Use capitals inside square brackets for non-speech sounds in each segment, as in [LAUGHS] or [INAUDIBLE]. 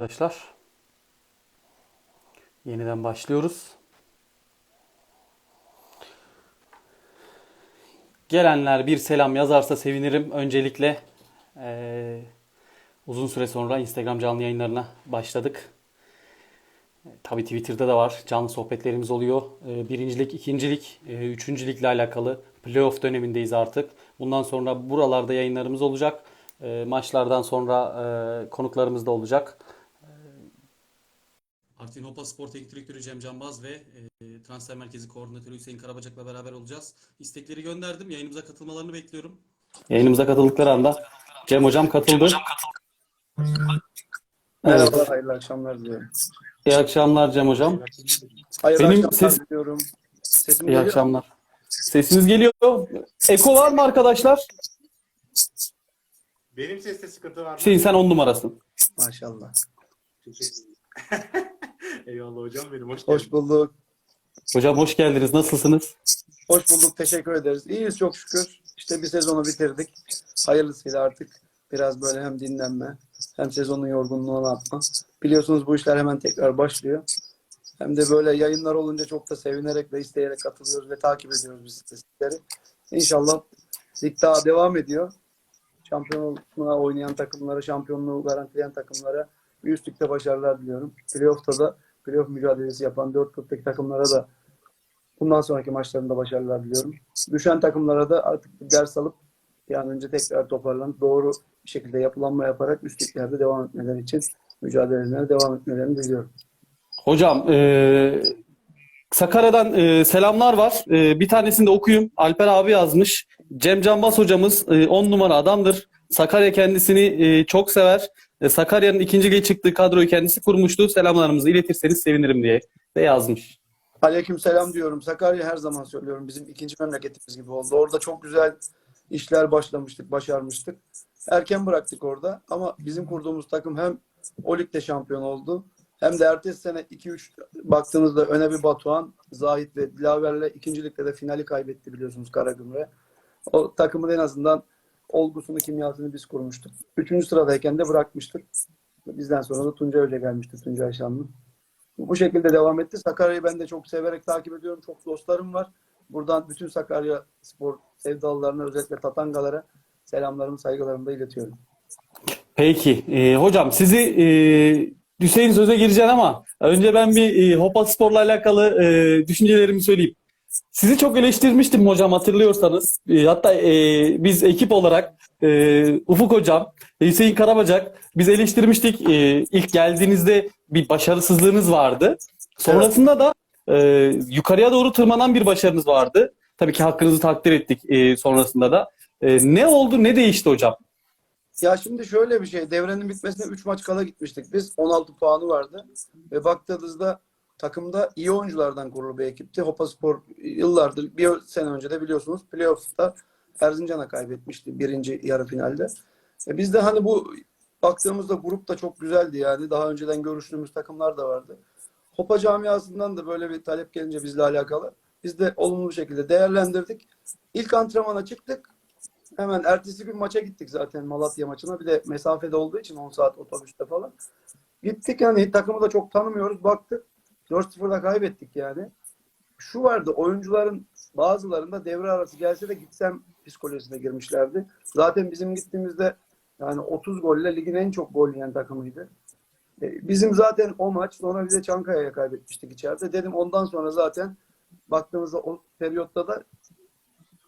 Arkadaşlar yeniden başlıyoruz. Gelenler bir selam yazarsa sevinirim. Öncelikle eee, uzun süre sonra Instagram canlı yayınlarına başladık. E, Tabii Twitter'da da var. Canlı sohbetlerimiz oluyor. E, Birincilik, ikincilik, e, üçüncülükle alakalı playoff dönemindeyiz artık. Bundan sonra buralarda yayınlarımız olacak. E, Maçlardan sonra e, konuklarımız da olacak. Artvin Hopa Spor Teknik Direktörü Cem Canbaz ve e, Transfer Merkezi Koordinatörü Hüseyin Karabacak'la beraber olacağız. İstekleri gönderdim. Yayınımıza katılmalarını bekliyorum. Yayınımıza katıldıkları anda Cem Hocam katıldı. Evet. Merhabalar, hayırlı akşamlar diliyorum. İyi akşamlar Cem Hocam. Hayırlı Benim akşamlar ses- diliyorum. Sesim İyi geliyor. akşamlar. Sesiniz geliyor. Eko var mı arkadaşlar? Benim seste sıkıntı var mı? Hüseyin sen on numarasın. Maşallah. [LAUGHS] Eyvallah hocam benim hoş. Hoş bulduk. Hocam hoş geldiniz. Nasılsınız? Hoş bulduk. Teşekkür ederiz. İyiyiz çok şükür. İşte bir sezonu bitirdik. Hayırlısıyla artık biraz böyle hem dinlenme hem sezonun yorgunluğunu atma. Biliyorsunuz bu işler hemen tekrar başlıyor. Hem de böyle yayınlar olunca çok da sevinerek ve isteyerek katılıyoruz ve takip ediyoruz biz sizleri. İnşallah lig daha devam ediyor. Şampiyonluğa oynayan takımlara, şampiyonluğu garantileyen takımlara bir üst ligde başarılar diliyorum. Playoff'ta da playoff mücadelesi yapan dört gruptaki takımlara da bundan sonraki maçlarında başarılar diliyorum. Düşen takımlara da artık bir ders alıp bir an önce tekrar toparlanıp doğru bir şekilde yapılanma yaparak üst devam etmeleri için mücadelelerine devam etmelerini diliyorum. Hocam eee, Sakarya'dan eee, selamlar var. Eee, bir tanesini de okuyayım. Alper abi yazmış. Cem Canbaz hocamız 10 numara adamdır. Sakarya kendisini eee, çok sever. E, Sakarya'nın ikinci lige çıktığı kadroyu kendisi kurmuştu. Selamlarımızı iletirseniz sevinirim diye de yazmış. Aleyküm selam diyorum. Sakarya her zaman söylüyorum. Bizim ikinci memleketimiz gibi oldu. Orada çok güzel işler başlamıştık, başarmıştık. Erken bıraktık orada ama bizim kurduğumuz takım hem o ligde şampiyon oldu hem de ertesi sene 2-3 baktığınızda öne bir Batuhan, Zahit ve Dilaver'le ikinci ligde de finali kaybetti biliyorsunuz Karagümrük. O takımın en azından olgusunu, kimyasını biz kurmuştuk. Üçüncü sıradayken de bırakmıştık. Bizden sonra da Tuncay Hoca gelmişti, Tuncay Şanlı. Bu şekilde devam etti. Sakarya'yı ben de çok severek takip ediyorum. Çok dostlarım var. Buradan bütün Sakarya spor sevdalılarına özellikle Tatangalara selamlarımı, saygılarımı da iletiyorum. Peki. Ee, hocam sizi e, Hüseyin söze gireceğim ama önce ben bir e, Hopa Spor'la alakalı e, düşüncelerimi söyleyeyim. Sizi çok eleştirmiştim hocam hatırlıyorsanız. E, hatta e, biz ekip olarak e, Ufuk hocam, Hüseyin Karabacak biz eleştirmiştik. E, ilk geldiğinizde bir başarısızlığınız vardı. Sonrasında da e, yukarıya doğru tırmanan bir başarınız vardı. Tabii ki hakkınızı takdir ettik e, sonrasında da. E, ne oldu, ne değişti hocam? Ya şimdi şöyle bir şey. Devrenin bitmesine 3 maç kala gitmiştik biz. 16 puanı vardı. Ve baktığınızda takımda iyi oyunculardan kurulu bir ekipti. Hopaspor yıllardır bir sene önce de biliyorsunuz playoff'ta Erzincan'a kaybetmişti birinci yarı finalde. E biz de hani bu baktığımızda grup da çok güzeldi yani. Daha önceden görüştüğümüz takımlar da vardı. Hopa camiasından da böyle bir talep gelince bizle alakalı. Biz de olumlu bir şekilde değerlendirdik. İlk antrenmana çıktık. Hemen ertesi gün maça gittik zaten Malatya maçına. Bir de mesafede olduğu için 10 saat otobüste falan. Gittik yani takımı da çok tanımıyoruz. Baktık 4-0'da kaybettik yani. Şu vardı oyuncuların bazılarında devre arası gelse de gitsem psikolojisine girmişlerdi. Zaten bizim gittiğimizde yani 30 golle ligin en çok gol yiyen takımıydı. E, Bizim zaten o maç sonra bize Çankaya'ya kaybetmiştik içeride. Dedim ondan sonra zaten baktığımızda o periyotta da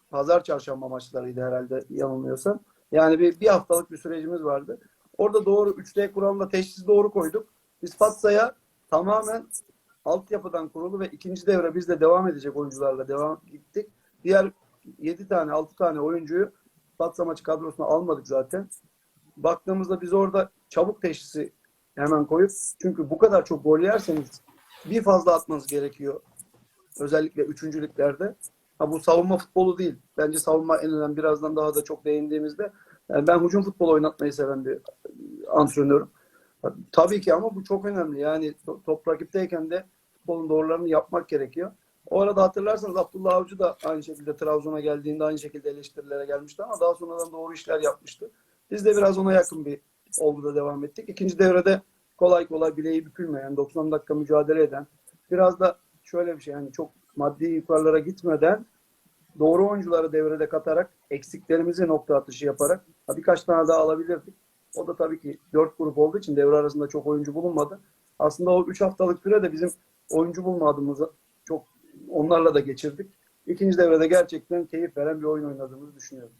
pazar çarşamba maçlarıydı herhalde yanılmıyorsam. Yani bir, bir haftalık bir sürecimiz vardı. Orada doğru 3D kuralında teşhisi doğru koyduk. Biz Fatsa'ya tamamen altyapıdan kurulu ve ikinci devre bizde devam edecek oyuncularla devam gittik. Diğer 7 tane 6 tane oyuncuyu Fatsa maçı kadrosuna almadık zaten. Baktığımızda biz orada çabuk teşhisi hemen koyup çünkü bu kadar çok gol yerseniz bir fazla atmanız gerekiyor. Özellikle üçüncülüklerde. Ha bu savunma futbolu değil. Bence savunma en önemli. Birazdan daha da çok değindiğimizde. Yani ben hücum futbolu oynatmayı seven bir antrenörüm. Tabii ki ama bu çok önemli. Yani to- top rakipteyken de futbolun doğrularını yapmak gerekiyor. O arada hatırlarsanız Abdullah Avcı da aynı şekilde Trabzon'a geldiğinde aynı şekilde eleştirilere gelmişti ama daha sonradan doğru işler yapmıştı. Biz de biraz ona yakın bir olguda devam ettik. İkinci devrede kolay kolay bileği bükülmeyen, 90 dakika mücadele eden, biraz da şöyle bir şey yani çok maddi yukarılara gitmeden doğru oyuncuları devrede katarak eksiklerimizi nokta atışı yaparak birkaç tane daha alabilirdik. O da tabii ki dört grup olduğu için devre arasında çok oyuncu bulunmadı. Aslında o üç haftalık sürede bizim oyuncu bulmadığımızı çok onlarla da geçirdik. İkinci devrede gerçekten keyif veren bir oyun oynadığımızı düşünüyorum.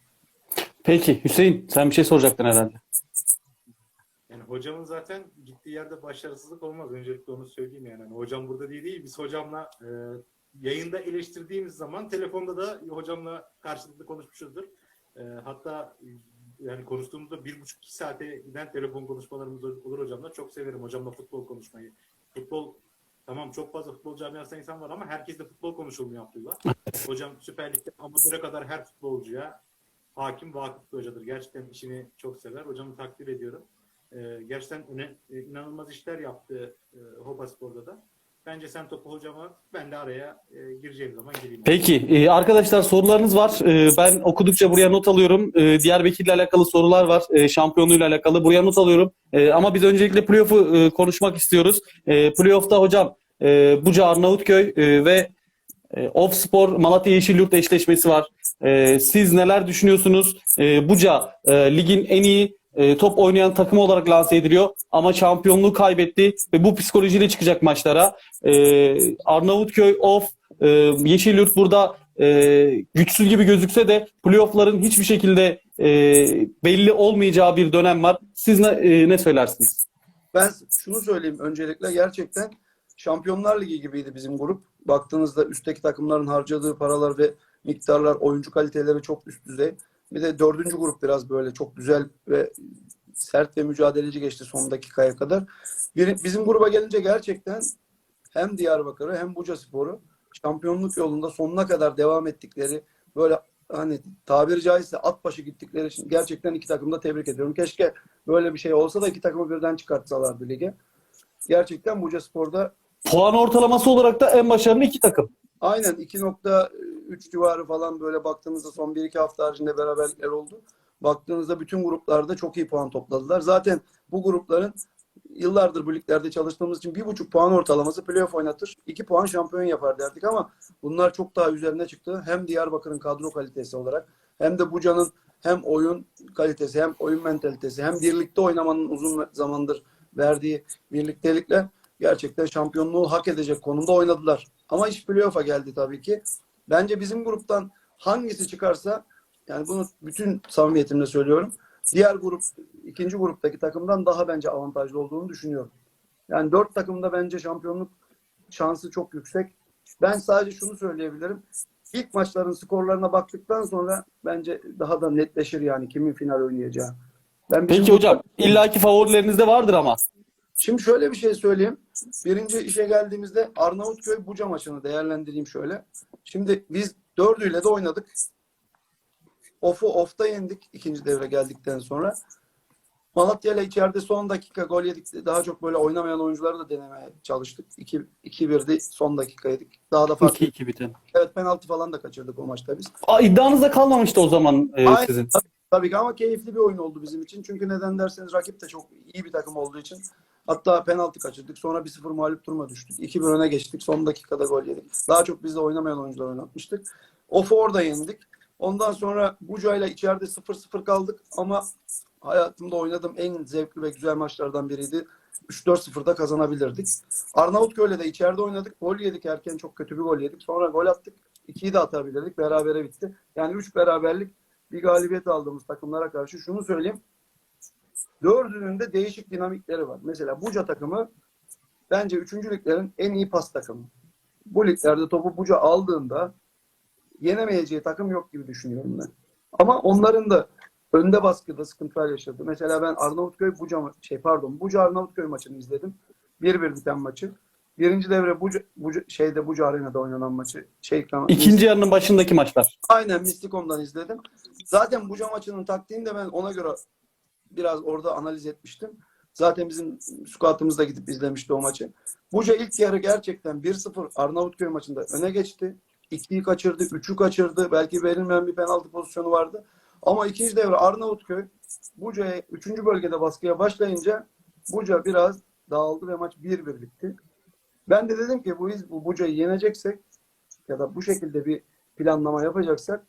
Peki Hüseyin sen bir şey soracaktın herhalde. Yani hocamın zaten gittiği yerde başarısızlık olmaz. Öncelikle onu söyleyeyim yani. Hani hocam burada değil değil. Biz hocamla e, yayında eleştirdiğimiz zaman telefonda da hocamla karşılıklı konuşmuşuzdur. E, hatta yani konuştuğumuzda bir buçuk iki saate giden telefon konuşmalarımız olur hocamla. Çok severim hocamla futbol konuşmayı. Futbol tamam çok fazla futbol camiasında insan var ama herkes de futbol konuşulmuyor Abdullah. Hocam Süper Lig'de amatöre kadar her futbolcuya hakim vakıf bir hocadır. Gerçekten işini çok sever. Hocamı takdir ediyorum. Ee, gerçekten öne, e, inanılmaz işler yaptı e, Hopa Spor'da da. Bence sen topu hocama ben de araya e, gireceğim zaman gireyim. Peki e, arkadaşlar sorularınız var. E, ben okudukça buraya not alıyorum. E, Diyarbakır'la alakalı sorular var. E, şampiyonluğuyla alakalı. Buraya not alıyorum. E, ama biz öncelikle playoff'u e, konuşmak istiyoruz. E, playoff'ta hocam e, Buca Arnavutköy e, ve e, Ofspor Malatya Yeşilyurt eşleşmesi var. E, siz neler düşünüyorsunuz? E, Buca e, ligin en iyi e, top oynayan takımı olarak lanse ediliyor ama şampiyonluğu kaybetti ve bu psikolojiyle çıkacak maçlara. E, Arnavutköy, Of, e, Yeşilyurt burada e, güçsüz gibi gözükse de playoff'ların hiçbir şekilde e, belli olmayacağı bir dönem var. Siz ne, e, ne söylersiniz? Ben şunu söyleyeyim öncelikle gerçekten Şampiyonlar Ligi gibiydi bizim grup. Baktığınızda üstteki takımların harcadığı paralar ve miktarlar, oyuncu kaliteleri çok üst düzey. Bir de dördüncü grup biraz böyle çok güzel ve sert ve mücadeleci geçti son dakikaya kadar. Bizim gruba gelince gerçekten hem Diyarbakır'ı hem Buca Spor'u şampiyonluk yolunda sonuna kadar devam ettikleri böyle hani tabiri caizse at başı gittikleri için gerçekten iki takımı da tebrik ediyorum. Keşke böyle bir şey olsa da iki takımı birden çıkartsalardı lige. Gerçekten Buca Spor'da Puan ortalaması olarak da en başarılı iki takım. Aynen 2.3 civarı falan böyle baktığınızda son 1-2 hafta haricinde beraberlikler oldu. Baktığınızda bütün gruplarda çok iyi puan topladılar. Zaten bu grupların yıllardır bu liglerde çalıştığımız için 1.5 puan ortalaması playoff oynatır. 2 puan şampiyon yapar derdik ama bunlar çok daha üzerine çıktı. Hem Diyarbakır'ın kadro kalitesi olarak hem de Buca'nın hem oyun kalitesi hem oyun mentalitesi hem birlikte oynamanın uzun zamandır verdiği birliktelikle gerçekten şampiyonluğu hak edecek konumda oynadılar. Ama iş playoff'a geldi tabii ki. Bence bizim gruptan hangisi çıkarsa yani bunu bütün samimiyetimle söylüyorum. Diğer grup, ikinci gruptaki takımdan daha bence avantajlı olduğunu düşünüyorum. Yani dört takımda bence şampiyonluk şansı çok yüksek. Ben sadece şunu söyleyebilirim. İlk maçların skorlarına baktıktan sonra bence daha da netleşir yani kimin final oynayacağı. Ben Peki hocam illaki favorileriniz de vardır ama. Şimdi şöyle bir şey söyleyeyim. Birinci işe geldiğimizde Arnavutköy Buca maçını değerlendireyim şöyle. Şimdi biz dördüyle de oynadık. Off'u off'ta yendik ikinci devre geldikten sonra. Malatya ile içeride son dakika gol yedik. Daha çok böyle oynamayan oyuncuları da denemeye çalıştık. 2-1'di son dakika yedik. Daha da farklı. 2-2 biten. Evet penaltı falan da kaçırdık o maçta biz. Aa, iddianızda kalmamıştı o zaman e, Aynen. sizin. Tabii ki ama keyifli bir oyun oldu bizim için. Çünkü neden derseniz rakip de çok iyi bir takım olduğu için. Hatta penaltı kaçırdık. Sonra 1-0 mağlup duruma düştük. 2-1 öne geçtik. Son dakikada gol yedik. Daha çok bizde oynamayan oyuncular oynatmıştık. Of'u orada yendik. Ondan sonra Buca'yla içeride 0-0 kaldık ama hayatımda oynadığım en zevkli ve güzel maçlardan biriydi. 3-4-0'da kazanabilirdik. Arnavutköy'le de içeride oynadık. Gol yedik erken çok kötü bir gol yedik. Sonra gol attık. 2'yi de atabilirdik. Berabere bitti. Yani 3 beraberlik bir galibiyet aldığımız takımlara karşı şunu söyleyeyim. Dördünün de değişik dinamikleri var. Mesela Buca takımı bence üçüncülüklerin en iyi pas takımı. Bu liglerde topu Buca aldığında yenemeyeceği takım yok gibi düşünüyorum ben. Ama onların da önde baskıda sıkıntılar yaşadı. Mesela ben Arnavutköy Buca şey pardon Buca Arnavutköy maçını izledim. 1-1 biten maçı. Birinci devre Buca, Buca şeyde Buca Arena'da oynanan maçı. Şey, İkinci yarının başındaki maçlar. Aynen Mistikom'dan izledim. Zaten Buca maçının taktiğini de ben ona göre biraz orada analiz etmiştim. Zaten bizim squatımız da gidip izlemişti o maçı. Buca ilk yarı gerçekten 1-0 Arnavutköy maçında öne geçti. 2'yi kaçırdı, 3'ü kaçırdı. Belki verilmeyen bir penaltı pozisyonu vardı. Ama ikinci devre Arnavutköy Buca'ya 3. bölgede baskıya başlayınca Buca biraz dağıldı ve maç 1-1 bitti. Ben de dedim ki bu biz bu Buca'yı yeneceksek ya da bu şekilde bir planlama yapacaksak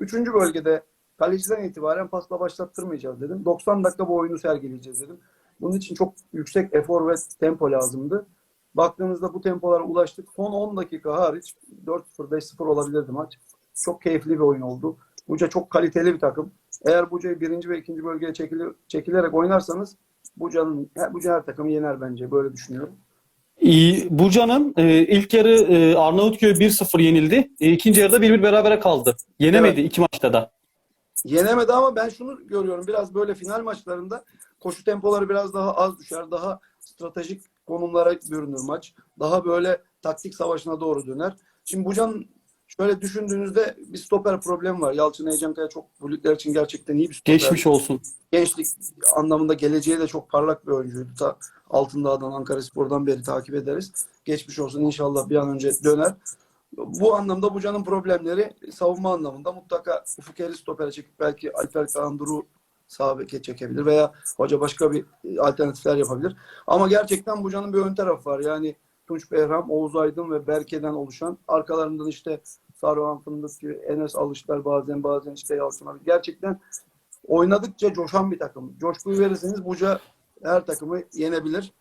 3. bölgede kaleciden itibaren pasla başlattırmayacağız dedim. 90 dakika bu oyunu sergileyeceğiz dedim. Bunun için çok yüksek efor ve tempo lazımdı. Baktığınızda bu tempolara ulaştık. Son 10 dakika hariç 4-0, 5-0 olabilirdi maç. Çok keyifli bir oyun oldu. Buca çok kaliteli bir takım. Eğer Buca'yı birinci ve ikinci bölgeye çekili- çekilerek oynarsanız Buca'nın Buca her takımı yener bence. Böyle düşünüyorum. İyi, Buca'nın e, ilk yarı e, Arnavutköy 1-0 yenildi. E, ikinci yarıda 1-1 berabere kaldı. Yenemedi iki maçta da. Yenemedi ama ben şunu görüyorum. Biraz böyle final maçlarında koşu tempoları biraz daha az düşer. Daha stratejik konumlara bürünür maç. Daha böyle taktik savaşına doğru döner. Şimdi Bucan şöyle düşündüğünüzde bir stoper problemi var. Yalçın Heyecankaya çok bu ligler için gerçekten iyi bir stoper. Geçmiş olsun. Gençlik anlamında geleceği de çok parlak bir oyuncuydu. Ta Altındağ'dan Ankara Spor'dan beri takip ederiz. Geçmiş olsun inşallah bir an önce döner. Bu anlamda Buca'nın problemleri savunma anlamında mutlaka Ufuk Eri stopere çekip belki Alper Kanduru sağ beke çekebilir veya hoca başka bir alternatifler yapabilir. Ama gerçekten Buca'nın bir ön tarafı var. Yani Tunç Behram, Oğuz Aydın ve Berke'den oluşan arkalarından işte Saruhan Fındık gibi Enes Alışlar bazen bazen işte Yalçın abi. Gerçekten oynadıkça coşan bir takım. Coşkuyu verirseniz Buca her takımı yenebilir.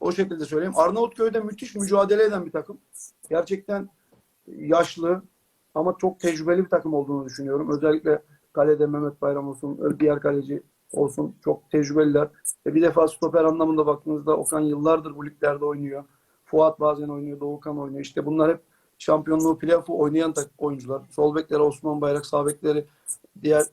O şekilde söyleyeyim. Arnavutköy'de müthiş mücadele eden bir takım. Gerçekten yaşlı ama çok tecrübeli bir takım olduğunu düşünüyorum. Özellikle kalede Mehmet Bayram olsun, diğer kaleci olsun çok tecrübeliler. E bir defa stoper anlamında baktığınızda Okan yıllardır bu liglerde oynuyor. Fuat bazen oynuyor, Doğukan oynuyor. İşte bunlar hep şampiyonluğu playoff'u oynayan oyuncular. Sol bekleri Osman Bayrak, sağ bekleri diğer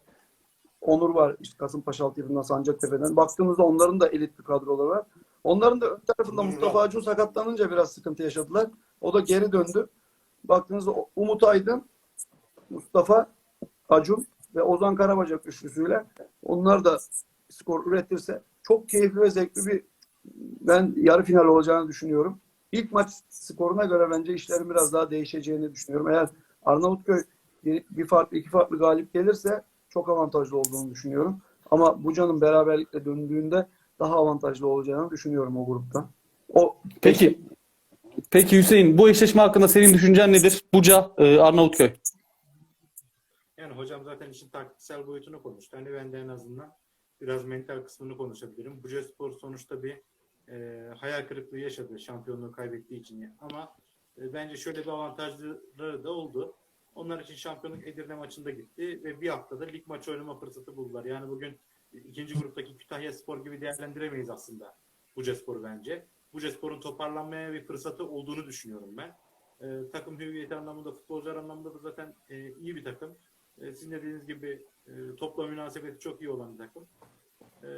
Onur var işte Kasımpaşa altyapından Sancaktepe'den. Baktığımızda onların da elit bir kadroları var. Onların da ön tarafında Mustafa. Acun sakatlanınca biraz sıkıntı yaşadılar. O da geri döndü. Baktığınızda Umut Aydın, Mustafa Acun ve Ozan Karabacak üçlüsüyle onlar da skor üretirse çok keyifli ve zevkli bir ben yarı final olacağını düşünüyorum. İlk maç skoruna göre bence işlerin biraz daha değişeceğini düşünüyorum. Eğer Arnavutköy bir, farklı iki farklı galip gelirse çok avantajlı olduğunu düşünüyorum. Ama Buca'nın beraberlikle döndüğünde daha avantajlı olacağını düşünüyorum o grupta. O Peki. Peki Hüseyin bu eşleşme hakkında senin düşüncen nedir? Buca, e, Arnavutköy. Yani hocam zaten işin taktiksel boyutunu konuştu. Hani ben de en azından biraz mental kısmını konuşabilirim. Buca Spor sonuçta bir e, hayal kırıklığı yaşadı şampiyonluğu kaybettiği için. Ama e, bence şöyle bir avantajları da oldu. Onlar için şampiyonluk Edirne maçında gitti ve bir haftada lig maçı oynama fırsatı buldular. Yani bugün ikinci gruptaki Kütahya Spor gibi değerlendiremeyiz aslında Buca Spor'u bence. Buca Spor'un toparlanmaya bir fırsatı olduğunu düşünüyorum ben. E, takım hüviyeti anlamında, futbolcular anlamında da zaten e, iyi bir takım. E, sizin de dediğiniz gibi e, topla münasebeti çok iyi olan bir takım. E,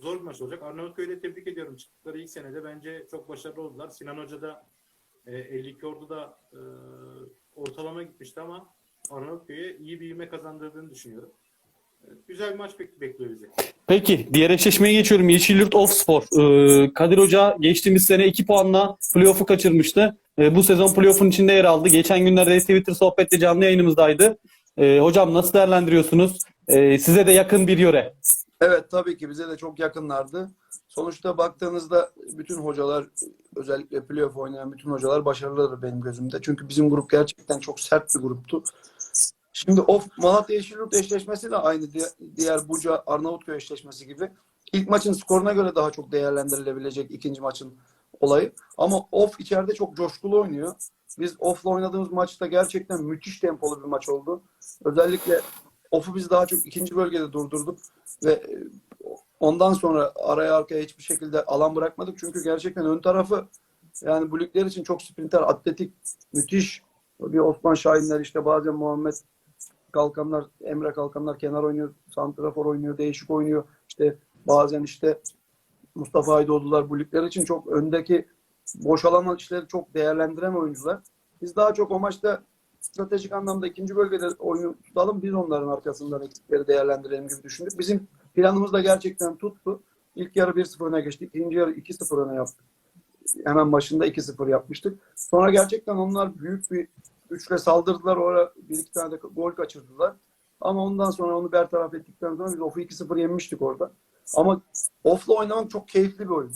zor bir maç olacak. Arnavutköy'de tebrik ediyorum. Çıktıkları ilk senede bence çok başarılı oldular. Sinan Hoca da e, 52 orduda e, ortalama gitmişti ama Arnavutköy'e iyi bir ivme kazandırdığını düşünüyorum. Güzel bir maç bek- bekliyor bizi. Peki diğer eşleşmeye geçiyorum. Yeşilyurt Offspor. Ee, Kadir Hoca geçtiğimiz sene 2 puanla playoff'u kaçırmıştı. Ee, bu sezon playoff'un içinde yer aldı. Geçen günlerde Twitter sohbette canlı yayınımızdaydı. Ee, hocam nasıl değerlendiriyorsunuz? Ee, size de yakın bir yöre. Evet tabii ki bize de çok yakınlardı. Sonuçta baktığınızda bütün hocalar özellikle playoff oynayan bütün hocalar başarılıdır benim gözümde. Çünkü bizim grup gerçekten çok sert bir gruptu. Şimdi of Malatya Yeşilyurt eşleşmesi de aynı di- diğer Buca Arnavutköy eşleşmesi gibi. İlk maçın skoruna göre daha çok değerlendirilebilecek ikinci maçın olayı. Ama off içeride çok coşkulu oynuyor. Biz off'la oynadığımız maçta gerçekten müthiş tempolu bir maç oldu. Özellikle off'u biz daha çok ikinci bölgede durdurduk ve e, ondan sonra araya arkaya hiçbir şekilde alan bırakmadık. Çünkü gerçekten ön tarafı yani bu ligler için çok sprinter, atletik, müthiş bir Osman Şahinler işte bazen Muhammed Kalkanlar, Emre Kalkanlar kenar oynuyor, santrafor oynuyor, değişik oynuyor. İşte bazen işte Mustafa Aydoğdular bu ligler için çok öndeki boş alan işleri çok değerlendiren oyuncular. Biz daha çok o maçta stratejik anlamda ikinci bölgede oyunu tutalım. Biz onların arkasından eksikleri değerlendirelim gibi düşündük. Bizim planımız da gerçekten tuttu. İlk yarı 1-0 öne geçtik. İkinci yarı 2-0 öne yaptık. Hemen başında 2-0 yapmıştık. Sonra gerçekten onlar büyük bir güçle saldırdılar. Orada bir iki tane de gol kaçırdılar. Ama ondan sonra onu bertaraf ettikten sonra biz off'u 2-0 yenmiştik orada. Ama off'la oynamak çok keyifli bir oyun.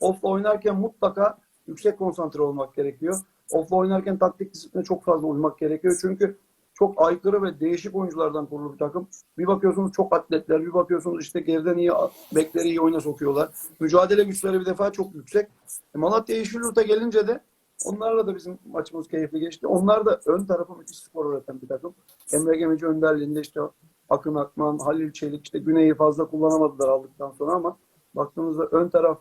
Off'la oynarken mutlaka yüksek konsantre olmak gerekiyor. Off'la oynarken taktik disipline çok fazla uymak gerekiyor. Çünkü çok aykırı ve değişik oyunculardan kurulu bir takım. Bir bakıyorsunuz çok atletler, bir bakıyorsunuz işte geriden iyi bekleri iyi oyuna sokuyorlar. Mücadele güçleri bir defa çok yüksek. E, Malatya Yeşilyurt'a gelince de onlarla da bizim maçımız keyifli geçti. Onlar da ön tarafı müthiş skor üreten bir takım. Emre Gemici önderliğinde işte Akın Akman, Halil Çelik işte Güney'i fazla kullanamadılar aldıktan sonra ama baktığımızda ön taraf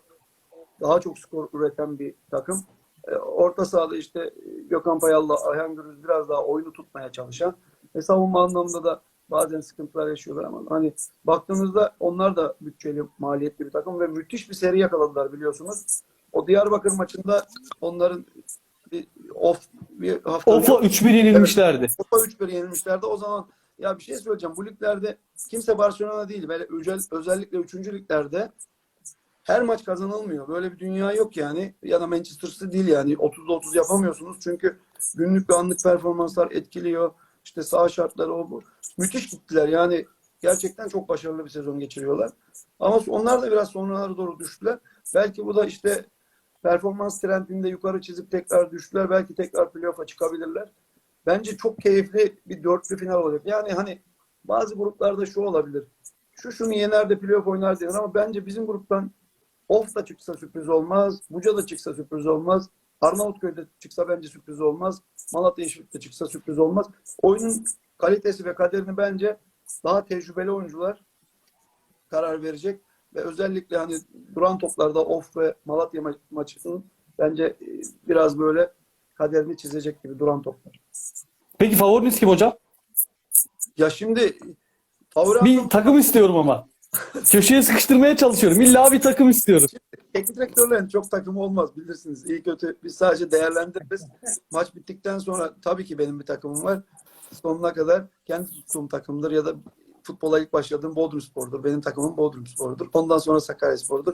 daha çok skor üreten bir takım. E, Orta sahada işte Gökhan Payal'la Ayhan Gürüz biraz daha oyunu tutmaya çalışan ve savunma anlamında da bazen sıkıntılar yaşıyorlar ama hani baktığınızda onlar da bütçeli, maliyetli bir takım ve müthiş bir seri yakaladılar biliyorsunuz. O Diyarbakır maçında onların bir off bir hafta Of'a 3-1 yenilmişlerdi. Kupa 3-1 yenilmişlerdi. O zaman ya bir şey söyleyeceğim. Bu liglerde kimse Barcelona değil. Böyle özel, özellikle 3. liglerde her maç kazanılmıyor. Böyle bir dünya yok yani. Ya da Manchester City değil yani. 30'da 30 yapamıyorsunuz. Çünkü günlük ve anlık performanslar etkiliyor. İşte sağ şartları o bu. Müthiş gittiler. Yani gerçekten çok başarılı bir sezon geçiriyorlar. Ama onlar da biraz sonralara doğru düştüler. Belki bu da işte performans trendinde yukarı çizip tekrar düştüler. Belki tekrar playoff'a çıkabilirler. Bence çok keyifli bir dörtlü final olacak. Yani hani bazı gruplarda şu olabilir. Şu şunu yener de playoff oynar denir ama bence bizim gruptan Of da çıksa sürpriz olmaz. Buca da çıksa sürpriz olmaz. Arnavutköy'de çıksa bence sürpriz olmaz. Malatya Yeşillik'te çıksa sürpriz olmaz. Oyunun kalitesi ve kaderini bence daha tecrübeli oyuncular karar verecek. Ve özellikle hani duran toplarda Of ve Malatya ma- maçının bence e, biraz böyle kaderini çizecek gibi duran toplar. Peki favoriniz kim hocam? Ya şimdi favori Bir takım istiyorum ama. [LAUGHS] Köşeye sıkıştırmaya çalışıyorum. İlla bir takım istiyorum. Teknik direktörlerin çok takımı olmaz bilirsiniz. İyi kötü biz sadece değerlendiririz. Maç bittikten sonra tabii ki benim bir takımım var. Sonuna kadar kendi tuttuğum takımdır ya da futbola ilk başladığım Bodrum Spor'dur. Benim takımım Bodrum Spor'dur. Ondan sonra Sakarya Spor'dur.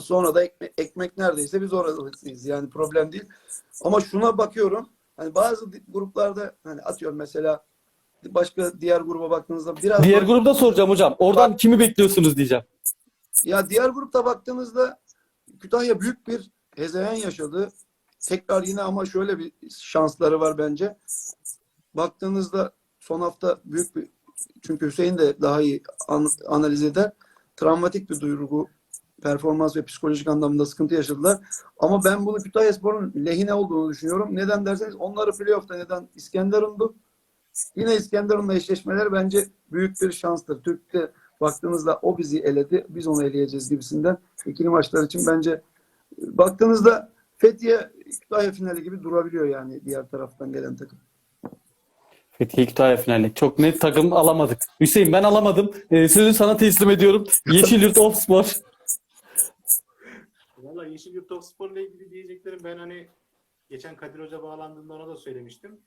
Sonra da ekmek, ekmek neredeyse biz oradayız. Yani problem değil. Ama şuna bakıyorum. Hani bazı gruplarda hani atıyorum mesela başka diğer gruba baktığınızda biraz Diğer grupta soracağım hocam. Oradan kimi bekliyorsunuz diyeceğim. Ya diğer grupta baktığınızda Kütahya büyük bir hezeyan yaşadı. Tekrar yine ama şöyle bir şansları var bence. Baktığınızda son hafta büyük bir çünkü Hüseyin de daha iyi an- analiz eder. Travmatik bir duygu, performans ve psikolojik anlamda sıkıntı yaşadılar. Ama ben bunu Kütahyaspor'un lehine olduğunu düşünüyorum. Neden derseniz onları playoff'ta neden İskenderun'du. Yine İskenderun'la eşleşmeler bence büyük bir şanstır. Türk'te baktığınızda o bizi eledi, biz onu eleyeceğiz gibisinden. İkili maçlar için bence baktığınızda Fethiye Kütahya finali gibi durabiliyor yani diğer taraftan gelen takım. Fethiye Kütahya finali. Çok net takım alamadık. Hüseyin ben alamadım. Ee, sözü sana teslim ediyorum. Yeşilyurt Offspor. Valla Yeşilyurt Topspor'la ilgili diyeceklerim ben hani geçen Kadir Hoca bağlandığında ona da söylemiştim.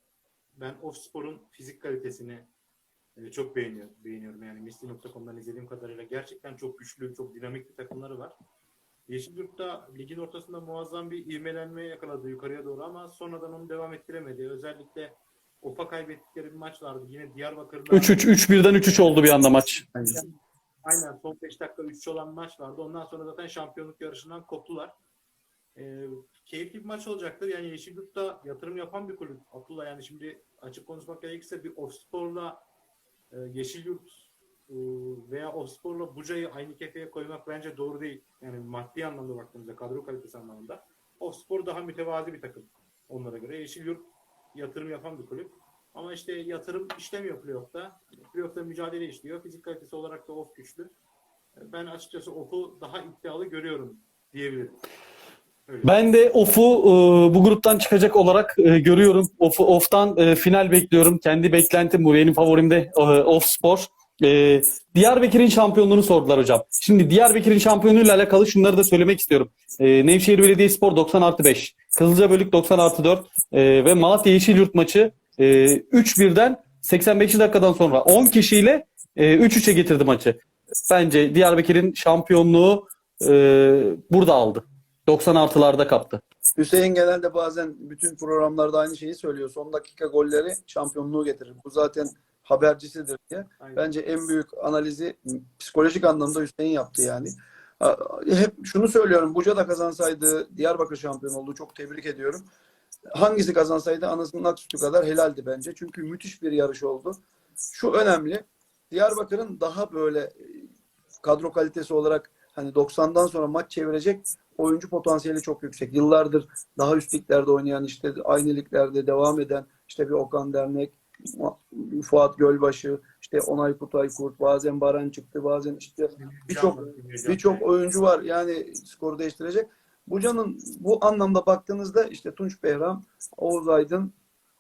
Ben Offspor'un fizik kalitesini e, çok beğeniyorum. beğeniyorum. Yani Misli.com'dan izlediğim kadarıyla gerçekten çok güçlü, çok dinamik bir takımları var. Yeşilyurt'ta ligin ortasında muazzam bir ivmelenme yakaladı yukarıya doğru ama sonradan onu devam ettiremedi. Özellikle Opa kaybettikleri bir maç vardı. Yine Diyarbakır'da 3-3. 3-1'den 3-3 oldu bir anda maç. Aynen son 5 dakika 3 olan maç vardı. Ondan sonra zaten şampiyonluk yarışından koptular. Ee, keyifli bir maç olacaktır. Yani Yeşilyurt'ta yatırım yapan bir kulüp. Abdullah yani şimdi açık konuşmak gerekirse bir Offspor'la e, Yeşilyurt e, veya Offspor'la Buca'yı aynı kefeye koymak bence doğru değil. Yani maddi anlamda baktığımızda, kadro kalitesi anlamında. Offspor daha mütevazi bir takım onlara göre. Yeşilyurt yatırım yapan bir kulüp. Ama işte yatırım işlemiyor playoff'ta. Playoff'ta mücadele işliyor. Fizik kalitesi olarak da off güçlü. Ben açıkçası off'u daha iddialı görüyorum diyebilirim. Öyle. Ben de Off'u e, bu gruptan çıkacak olarak e, görüyorum. Off'u Off'tan e, final bekliyorum. Kendi beklentim bu. Benim favorim de e, Offspor. E, Diyarbakır'ın şampiyonluğunu sordular hocam. Şimdi Diyarbakır'ın şampiyonluğuyla alakalı şunları da söylemek istiyorum. E, Nevşehir Belediyespor 90 artı 5. Kızılcabölük 90 artı 4. E, ve Malatya Yeşilyurt maçı e, 3-1'den 85 dakikadan sonra 10 kişiyle e, 3-3'e getirdi maçı. Bence Diyarbakır'ın şampiyonluğu e, burada aldı. 90 artılarda kaptı. Hüseyin genelde bazen bütün programlarda aynı şeyi söylüyor. Son dakika golleri şampiyonluğu getirir. Bu zaten habercisidir diye. Aynen. Bence en büyük analizi psikolojik anlamda Hüseyin yaptı yani. Hep şunu söylüyorum. Buca da kazansaydı Diyarbakır şampiyon oldu. Çok tebrik ediyorum. Hangisi kazansaydı anasının ak sütü kadar helaldi bence. Çünkü müthiş bir yarış oldu. Şu önemli. Diyarbakır'ın daha böyle e, kadro kalitesi olarak hani 90'dan sonra maç çevirecek oyuncu potansiyeli çok yüksek. Yıllardır daha üst liglerde oynayan işte aynı liglerde devam eden işte bir Okan Dernek, Fuat Gölbaşı, işte Onay Kutay Kurt, bazen Baran çıktı, bazen işte birçok birçok oyuncu var yani skoru değiştirecek. Buca'nın bu anlamda baktığınızda işte Tunç Behram, Oğuz Aydın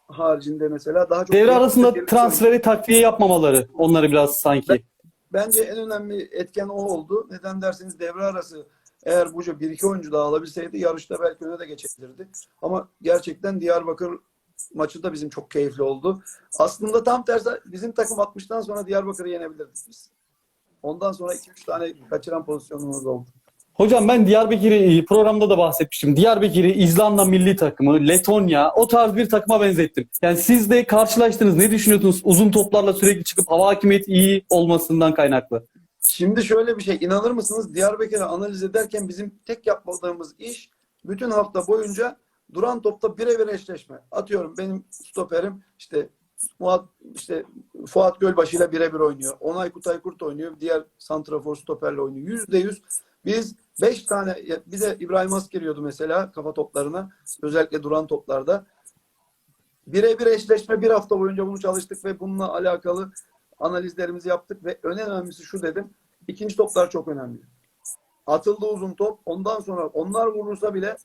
haricinde mesela daha çok Devre arasında transferi takviye yapmamaları onları biraz sanki. Bence en önemli etken o oldu. Neden derseniz devre arası eğer Buca 1-2 oyuncu daha alabilseydi yarışta belki öne de geçebilirdi. Ama gerçekten Diyarbakır maçı da bizim çok keyifli oldu. Aslında tam tersi bizim takım 60'tan sonra Diyarbakır'ı yenebilirdik biz. Ondan sonra 2-3 tane kaçıran pozisyonumuz oldu. Hocam ben Diyarbakır'ı e, programda da bahsetmiştim. Diyarbakır'ı İzlanda milli takımı, Letonya o tarz bir takıma benzettim. Yani siz de karşılaştınız. Ne düşünüyorsunuz? Uzun toplarla sürekli çıkıp hava hakimiyeti iyi olmasından kaynaklı. Şimdi şöyle bir şey inanır mısınız? Diyarbakır'ı analiz ederken bizim tek yapmadığımız iş bütün hafta boyunca duran topta birebir eşleşme. Atıyorum benim stoperim işte Fuat, işte Fuat Gölbaşı ile birebir oynuyor. Onay Kutay Kurt oynuyor. Diğer santrafor stoperle oynuyor. Yüzde yüz biz beş tane bize İbrahim As geliyordu mesela kafa toplarına. Özellikle duran toplarda. Birebir eşleşme bir hafta boyunca bunu çalıştık ve bununla alakalı analizlerimizi yaptık ve en önemlisi şu dedim. İkinci toplar çok önemli. Atıldı uzun top. Ondan sonra onlar vurursa bile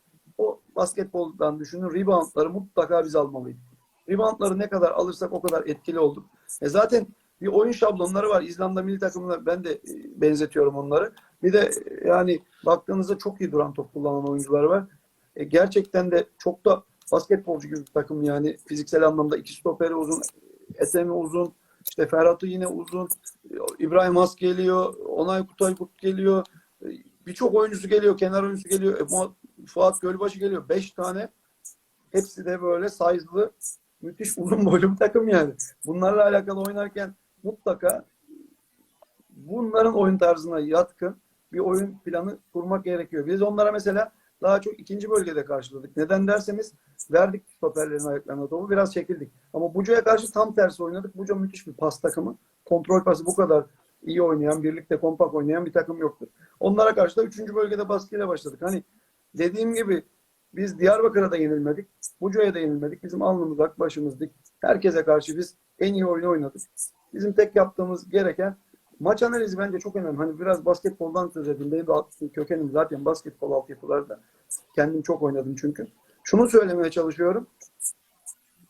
o basketboldan düşünün reboundları mutlaka biz almalıydık. Reboundları ne kadar alırsak o kadar etkili olduk. E zaten bir oyun şablonları var. İzlanda milli takımına ben de e, benzetiyorum onları. Bir de e, yani baktığınızda çok iyi duran top kullanan oyuncular var. E gerçekten de çok da basketbolcu gibi bir takım yani fiziksel anlamda iki stoperi uzun, Etemi uzun, işte Ferhat'ı yine uzun, İbrahim Has geliyor, Onay Kutay Kurt geliyor, e, birçok oyuncusu geliyor, kenar oyuncusu geliyor, e, Fuat Gölbaşı geliyor. Beş tane hepsi de böyle size'lı müthiş uzun boylu bir takım yani. Bunlarla alakalı oynarken mutlaka bunların oyun tarzına yatkın bir oyun planı kurmak gerekiyor. Biz onlara mesela daha çok ikinci bölgede karşıladık. Neden derseniz verdik stoperlerin ayaklarına topu biraz çekildik. Ama Buca'ya karşı tam tersi oynadık. Buca müthiş bir pas takımı. Kontrol pası bu kadar iyi oynayan, birlikte kompak oynayan bir takım yoktur. Onlara karşı da üçüncü bölgede baskıyla başladık. Hani dediğim gibi biz Diyarbakır'a da yenilmedik. Buca'ya da yenilmedik. Bizim alnımız ak, başımız dik. Herkese karşı biz en iyi oyunu oynadık. Bizim tek yaptığımız gereken maç analizi bence çok önemli. Hani biraz basketboldan söz edeyim. Benim de kökenim zaten basketbol altyapılarda. Kendim çok oynadım çünkü. Şunu söylemeye çalışıyorum.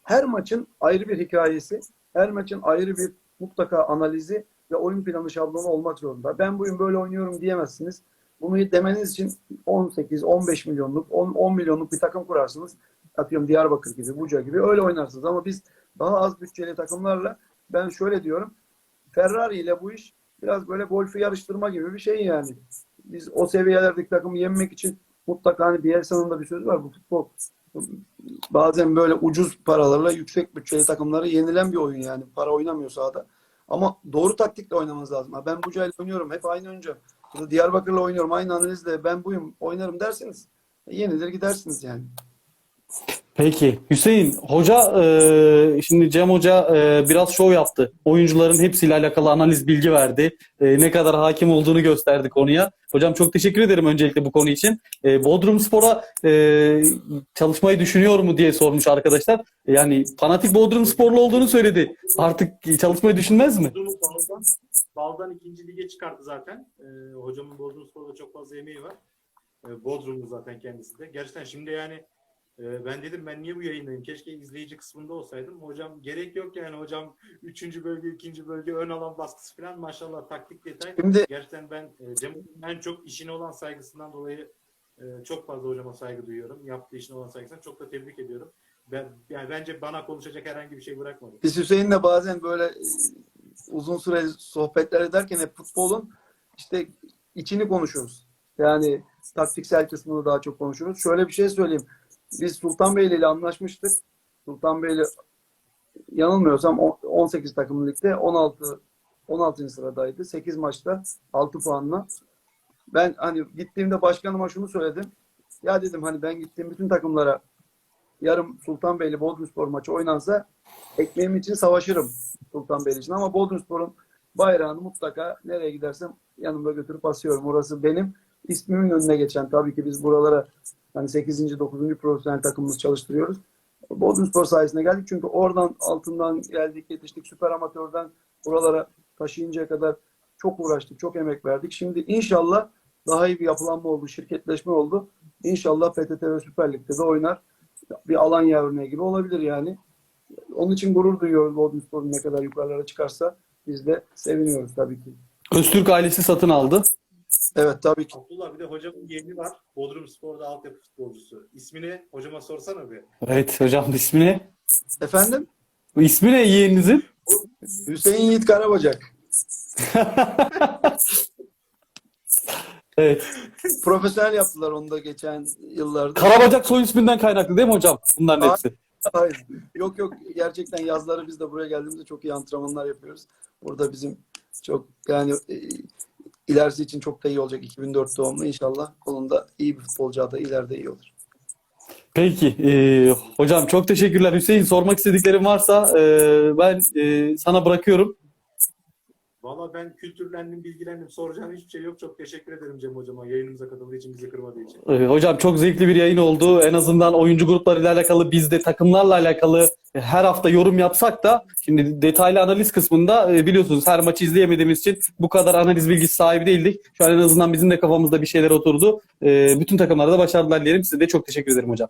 Her maçın ayrı bir hikayesi, her maçın ayrı bir mutlaka analizi ve oyun planı şablonu olmak zorunda. Ben bugün böyle oynuyorum diyemezsiniz. Bunu demeniz için 18, 15 milyonluk, 10, 10 milyonluk bir takım kurarsınız. Atıyorum Diyarbakır gibi, Buca gibi öyle oynarsınız. Ama biz daha az bütçeli takımlarla ben şöyle diyorum. Ferrari ile bu iş biraz böyle golfü yarıştırma gibi bir şey yani. Biz o seviyelerdeki takımı yenmek için mutlaka hani Bielsa'nın da bir sözü var. Bu futbol bazen böyle ucuz paralarla yüksek bütçeli takımları yenilen bir oyun yani. Para oynamıyor sahada. Ama doğru taktikle oynamanız lazım. Ben Buca ile oynuyorum. Hep aynı oynayacağım. Ya da Diyarbakır'la oynuyorum. Aynı analizle ben buyum oynarım derseniz yenilir gidersiniz yani. Peki Hüseyin Hoca e, şimdi Cem Hoca e, biraz şov yaptı. Oyuncuların hepsiyle alakalı analiz bilgi verdi. E, ne kadar hakim olduğunu gösterdi konuya. Hocam çok teşekkür ederim öncelikle bu konu için. E, Bodrum Spor'a e, çalışmayı düşünüyor mu diye sormuş arkadaşlar. Yani fanatik Bodrum Sporlu olduğunu söyledi. Artık çalışmayı düşünmez mi? Baldan ikinci lige çıkarttı zaten. Ee, hocamın Bodrum Spor'da çok fazla emeği var. Ee, Bodrum'da zaten kendisi de. Gerçekten şimdi yani e, ben dedim ben niye bu yayındayım? Keşke izleyici kısmında olsaydım. Hocam gerek yok yani hocam. Üçüncü bölge, ikinci bölge, ön alan baskısı falan maşallah taktik detay. Şimdi Gerçekten ben e, Cem en çok işine olan saygısından dolayı e, çok fazla hocama saygı duyuyorum. Yaptığı işine olan saygısından çok da tebrik ediyorum. Ben yani bence bana konuşacak herhangi bir şey bırakmadı. biz Hüseyin'le bazen böyle e, uzun süre sohbetler ederken hep futbolun işte içini konuşuruz. Yani taktiksel kısmını daha çok konuşuruz. Şöyle bir şey söyleyeyim. Biz Sultanbeyli ile anlaşmıştık. Sultanbeyli yanılmıyorsam o- 18 takımlı ligde 16 16. sıradaydı. 8 maçta 6 puanla ben hani gittiğimde başkanıma şunu söyledim. Ya dedim hani ben gittiğim bütün takımlara yarım Sultanbeyli Bodrumspor maçı oynansa ekmeğim için savaşırım Sultanbeyli için ama Bodrumspor'un bayrağını mutlaka nereye gidersem yanımda götürüp asıyorum. Orası benim ismimin önüne geçen tabii ki biz buralara hani 8. 9. profesyonel takımımız çalıştırıyoruz. Bodrumspor sayesinde geldik çünkü oradan altından geldik yetiştik süper amatörden buralara taşıyıncaya kadar çok uğraştık, çok emek verdik. Şimdi inşallah daha iyi bir yapılanma oldu, şirketleşme oldu. İnşallah PTT ve Süper Lig'de de oynar. Bir Alanya örneği gibi olabilir yani. Onun için gurur duyuyoruz Bodrumspor'un ne kadar yukarılara çıkarsa biz de seviniyoruz tabii ki. Öztürk ailesi satın aldı. Evet tabii ki. Abdullah bir de hocamın yeğeni var. Bodrum Spor'da altyapı futbolcusu. İsmini hocama sorsana bir. Evet hocam ismi ne? Efendim? İsmi ne yeğeninizin? Hüseyin Yiğit Karabacak. [LAUGHS] Evet. Profesyonel yaptılar onu da geçen yıllarda. Karabacak soy isminden kaynaklı değil mi hocam? Bunların hepsi. Hayır. Yok yok gerçekten yazları biz de buraya geldiğimizde çok iyi antrenmanlar yapıyoruz. Burada bizim çok yani e, ilerisi için çok da iyi olacak 2004 doğumlu inşallah. Onun da iyi bir futbolcu adayı ileride iyi olur. Peki. e, hocam çok teşekkürler. Hüseyin sormak istediklerim varsa e, ben e, sana bırakıyorum. Valla ben kültürlendim, bilgilendim. Soracağım hiçbir şey yok. Çok teşekkür ederim Cem hocama. Yayınımıza katıldığı için, bizi kırmadığı için. E, hocam çok zevkli bir yayın oldu. En azından oyuncu gruplarıyla alakalı biz de takımlarla alakalı her hafta yorum yapsak da şimdi detaylı analiz kısmında e, biliyorsunuz her maçı izleyemediğimiz için bu kadar analiz bilgisi sahibi değildik. Şu an en azından bizim de kafamızda bir şeyler oturdu. E, bütün takımlara da başarılar dilerim. Size de çok teşekkür ederim hocam.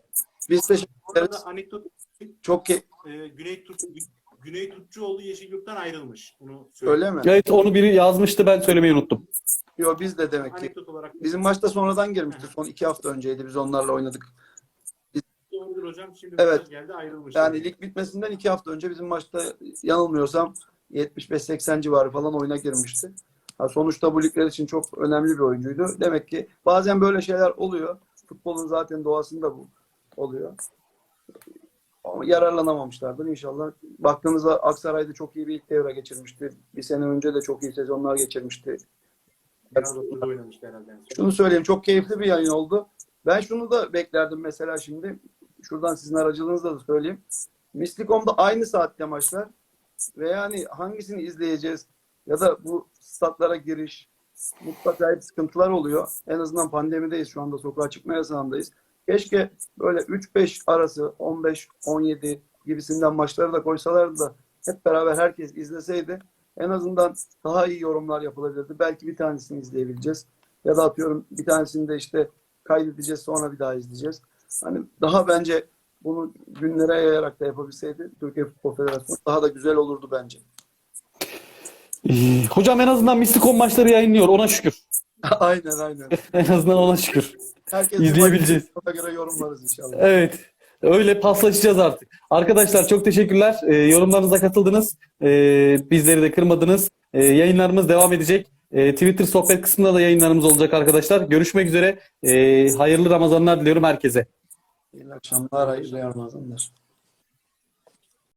Biz teşekkür ederiz. anekdot Çok e, Güney Tut Güney Tutçuoğlu Yeşilyurt'tan ayrılmış. Bunu söyleyeyim. öyle mi? Evet onu biri yazmıştı ben söylemeyi unuttum. Yok biz de demek ki. Anekdot olarak Bizim maçta sonradan girmişti. Son iki hafta önceydi. Biz onlarla oynadık. doğrudur hocam. Şimdi Evet. mesaj geldi ayrılmış. Yani lig bitmesinden iki hafta önce bizim maçta yanılmıyorsam 75-80 civarı falan oyuna girmişti. Ha, sonuçta bu ligler için çok önemli bir oyuncuydu. Demek ki bazen böyle şeyler oluyor. Futbolun zaten doğasında bu oluyor. Ama yararlanamamışlardır inşallah. Baktığımızda Aksaray'da çok iyi bir ilk devre geçirmişti. Bir sene önce de çok iyi sezonlar geçirmişti. Şunu söyleyeyim çok keyifli bir yayın oldu. Ben şunu da beklerdim mesela şimdi. Şuradan sizin aracılığınızla da söyleyeyim. Mislikom'da aynı saatte maçlar. Ve yani hangisini izleyeceğiz? Ya da bu statlara giriş mutlaka hep sıkıntılar oluyor. En azından pandemideyiz şu anda sokağa çıkma yasağındayız. Keşke böyle 3-5 arası 15-17 gibisinden maçları da koysalardı da hep beraber herkes izleseydi en azından daha iyi yorumlar yapılabilirdi. Belki bir tanesini izleyebileceğiz. Ya da atıyorum bir tanesini de işte kaydedeceğiz sonra bir daha izleyeceğiz. Hani daha bence bunu günlere yayarak da yapabilseydi Türkiye Futbol Federasyonu daha da güzel olurdu bence. Ee, hocam en azından Mistikon maçları yayınlıyor ona şükür. [LAUGHS] aynen aynen. En azından ona şükür. Herkes İzleyebileceğiz. Ona göre yorumlarız inşallah. Evet. Öyle paslaşacağız artık. Arkadaşlar çok teşekkürler. Ee, yorumlarınıza katıldınız. Ee, bizleri de kırmadınız. Ee, yayınlarımız devam edecek. Ee, Twitter sohbet kısmında da yayınlarımız olacak arkadaşlar. Görüşmek üzere. Ee, hayırlı Ramazanlar diliyorum herkese. İyi akşamlar, hayırlı Ramazanlar.